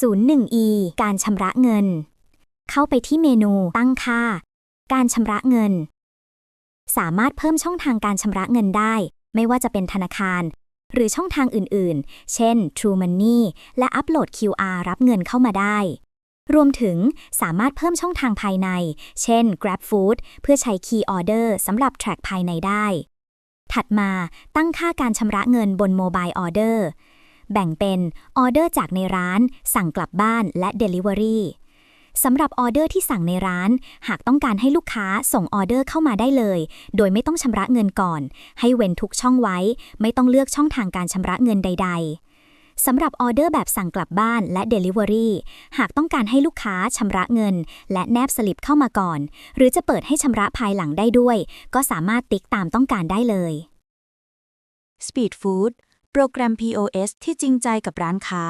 01e การชำระเงิน เข้าไปที่เมนูตั้งค่า การชำระเงิน สามารถเพิ่มช่องทางการชำระเงินได้ ไม่ว่าจะเป็นธนาคาร หรือช่องทางอื่นๆ เช่น True Money และอัปโหลด QR รับเงินเข้ามาได้ รวมถึงสามารถเพิ่มช่องทางภายใน เช่น GrabFood เพื่อใช้ Key Order สำหรับ track ภายในได้ ถัดมาตั้งค่าการชำระเงินบน Mobile Order แบ่งเป็นออเดอร์จากในร้าน สั่งกลับบ้านและ Delivery สำหรับออเดอร์ที่สั่งในร้าน หากต้องการให้ลูกค้าส่งออเดอร์เข้ามาได้เลย โดยไม่ต้องชำระเงินก่อน ให้เว้นทุกช่องไว้ ไม่ต้องเลือกช่องทางการชำระเงินใด ๆสำหรับออเดอร์แบบสั่งกลับบ้านและ Delivery หากต้องการให้ลูกค้าชำระเงิน และแนบสลิปเข้ามาก่อน หรือจะเปิดให้ชำระภายหลังได้ด้วย ก็สามารถติ๊กตามต้องการได้เลย Speed Food โปรแกรม POS ที่จริงใจกับร้านค้า